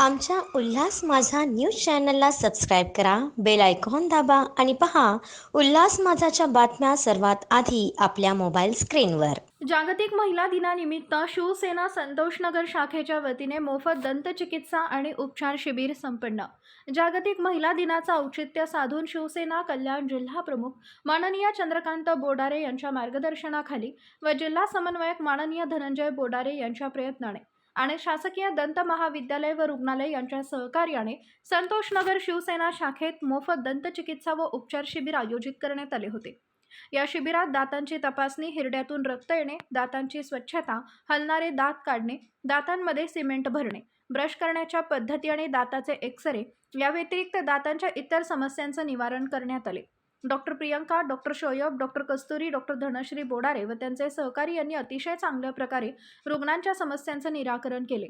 आमच्या उल्हास माझा न्यूज चॅनलला सबस्क्राईब करा बेल आयकॉन दाबा आणि पहा उल्हास माझाच्या बातम्या सर्वात आधी आपल्या मोबाईल स्क्रीनवर. जागतिक महिला दिनानिमित्त शिवसेना संतोषनगर शाखेच्या वतीने मोफत दंतचिकित्सा आणि उपचार शिबिर संपन्न. जागतिक महिला दिनाचा औचित्य साधून शिवसेना कल्याण जिल्हा प्रमुख माननीय चंद्रकांत बोडारे यांच्या मार्गदर्शनाखाली व जिल्हा समन्वयक माननीय धनंजय बोडारे यांच्या प्रयत्नाने आणि शासकीय दंत महाविद्यालय व रुग्णालय यांच्या सहकार्याने संतोषनगर शिवसेना शाखेत मोफत दंतचिकित्सा व उपचार शिबिर आयोजित करण्यात आले होते. या शिबिरात दातांची तपासणी हिरड्यातून रक्त येणे दातांची स्वच्छता हलणारे दात काढणे दातांमध्ये सिमेंट भरणे ब्रश करण्याच्या पद्धती आणि दाताचे एक्सरे या व्यतिरिक्त दातांच्या इतर समस्यांचं निवारण करण्यात आले. Doctor Priyanka doctor Shoaib doctor Kasturi doctor Dhanashree Bodare व त्यांचे सहकारी यांनी अतिशय चांगल्या प्रकारे रुग्णांच्या समस्यांचं निराकरण केले.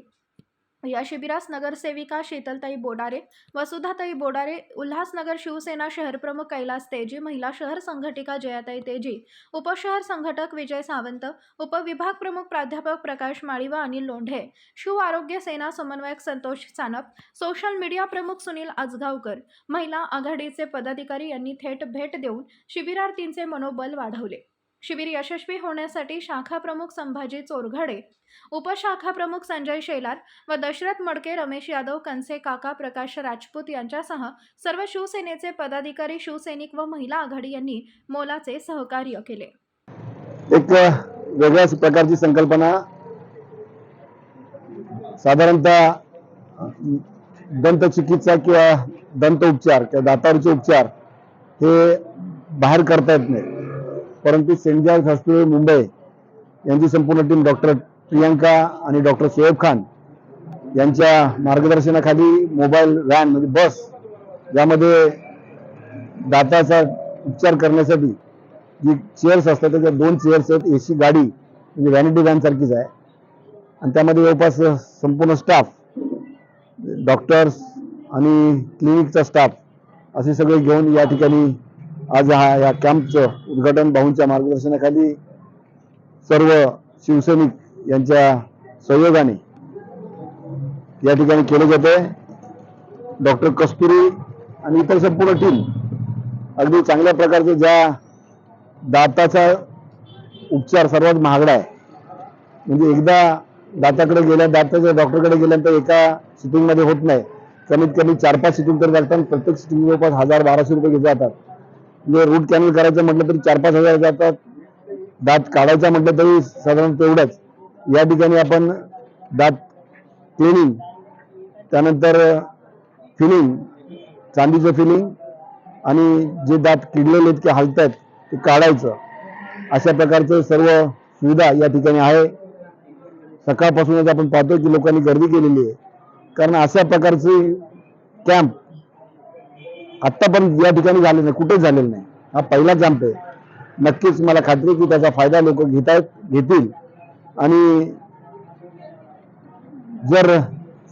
या शिबिरास नगरसेविका शीतलताई बोडारे वसुधाताई बोडारे उल्हासनगर शिवसेना शहरप्रमुख कैलास तेजी महिला शहर संघटिका जयाताई तेजी उपशहर संघटक विजय सावंत उपविभाग प्रमुख प्राध्यापक प्रकाश माळी व अनिल लोंढे शिव आरोग्य सेना समन्वयक संतोष सानप सोशल मीडिया प्रमुख सुनील आजगावकर महिला आघाडीचे पदाधिकारी यांनी थेट भेट देऊन शिबिरार्थींचे मनोबल वाढवले. शिबिर यशस्वी होण्यासाठी शाखा प्रमुख संभाजी चोरघडे उपशाखा प्रमुख संजय शेलार व दशरथ मडके रमेश यादव कनसे काका प्रकाश राजपूत यांच्यासह सर्व शिवसेनेचे पदाधिकारी शिवसैनिक व महिला आघाडी यांनी मोलाचे सहकार्य केले. एक वेगळ्याच प्रकारची संकल्पना साधारणतः दंत चिकित्सा किंवा दंत उपचार किंवा दातारचे उपचार हे बाहेर करता येत नाही. परंतु सेंट जॉर्ज हॉस्पिटल मुंबई यांची संपूर्ण टीम डॉक्टर प्रियांका आणि डॉक्टर शोएब खान यांच्या मार्गदर्शनाखाली मोबाईल व्हॅन म्हणजे बस यामध्ये दाताचा उपचार करण्यासाठी जी चेअर्स असतात त्याच्या दोन चेअर्स आहेत. एसी गाडी म्हणजे व्हॅनिटी व्हॅन सारखीच आहे. आणि त्यामध्ये जवळपास संपूर्ण स्टाफ डॉक्टर्स आणि क्लिनिकचा स्टाफ असे सगळे घेऊन या ठिकाणी आज हा या कॅम्पचं उद्घाटन भाऊंच्या मार्गदर्शनाखाली सर्व शिवसैनिक यांच्या सहयोगाने या ठिकाणी केलं जात आहे. डॉक्टर कस्तुरी आणि इतर संपूर्ण टीम अगदी चांगल्या प्रकारचं ज्या दाताचा उपचार सर्वात महागडा आहे. म्हणजे एकदा दाताकडे गेल्या दाताच्या डॉक्टरकडे गेल्यानंतर एका सिटिंगमध्ये होत नाही. कमीत कमी चार पाच सिटिंग तर जातात प्रत्येक सिटिंग जवळपास हजार बाराशे रुपये घेतले जातात म्हणजे रूट कॅनल करायचं म्हटलं तरी चार पाच हजार जातात. दात काढायचा म्हटलं तरी साधारण तेवढंच. या ठिकाणी आपण दात क्लिनिंग त्यानंतर फिलिंग चांदीचं फिलिंग आणि जे दात किडलेले आहेत की हलत आहेत ते काढायचं. अशा प्रकारचं सर्व सुविधा या ठिकाणी आहे. सकाळपासूनच आपण पाहतो की लोकांनी गर्दी केलेली आहे. कारण अशा प्रकारचे कॅम्प आत्ता पण या ठिकाणी झाले नाही कुठेच झालेलं नाही. हा पहिला कॅम्प आहे. नक्कीच मला खात्री की त्याचा फायदा लोक घेत आहेत घेतील. आणि जर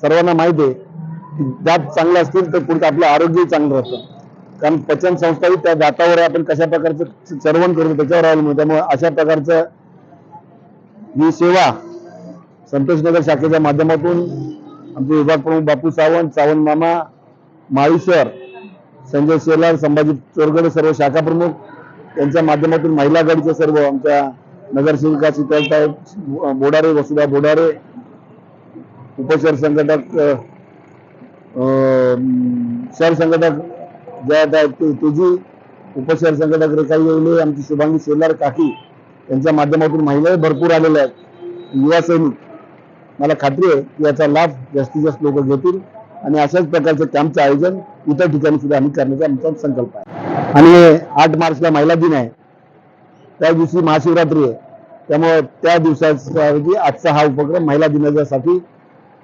सर्वांना माहिती आहे की दात चांगले असतील तर पुढचं आपलं आरोग्यही चांगलं राहतं. कारण पचन संस्थाही त्या दातावर आपण कशा प्रकारचं चरवण करतो त्याच्यावर अवलंबून त्यामुळे अशा प्रकारचं ही सेवा संतोषनगर शाखेच्या माध्यमातून आमचे विभाग प्रमुख बापू सावंत सावंत मामा माळी सर संजय शेलार संभाजी चोरगडे सर्व शाखा प्रमुख यांच्या माध्यमातून महिला गडचे सर्व आमच्या नगरसेविका शीतलताई बोडारे वसुधा बोडारे उपशहर संघटक शहर संघटक जयाताई ते- तेजी उपशहर संघटक रेखा येवले आमची शुभांगी शेलार काकी यांच्या माध्यमातून महिलाही भरपूर आलेल्या आहेत. युवा सैनिक मला खात्री आहे की याचा लाभ जास्तीत जास्त लोक घेतील. आणि अशाच प्रकारचं कॅम्पचं आयोजन इतर ठिकाणी सुद्धा आम्ही करण्याचा आमचा संकल्प आहे. आणि आठ मार्चला महिला दिन आहे. त्या दिवशी महाशिवरात्री आहे. त्यामुळे त्या दिवसासाठी आजचा हा उपक्रम महिला दिनाच्यासाठी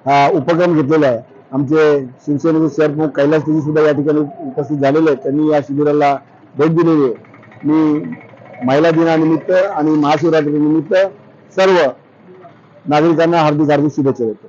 हा उपक्रम घेतलेला आहे. आमचे शिवसेनेचे शहरप्रमुख कैलास तिथे सुद्धा या ठिकाणी उपस्थित झालेले आहेत. त्यांनी या शिबिराला भेट दिलेली आहे. मी महिला दिनानिमित्त आणि महाशिवरात्री निमित्त सर्व नागरिकांना हार्दिक हार्दिक शुभेच्छा देतो.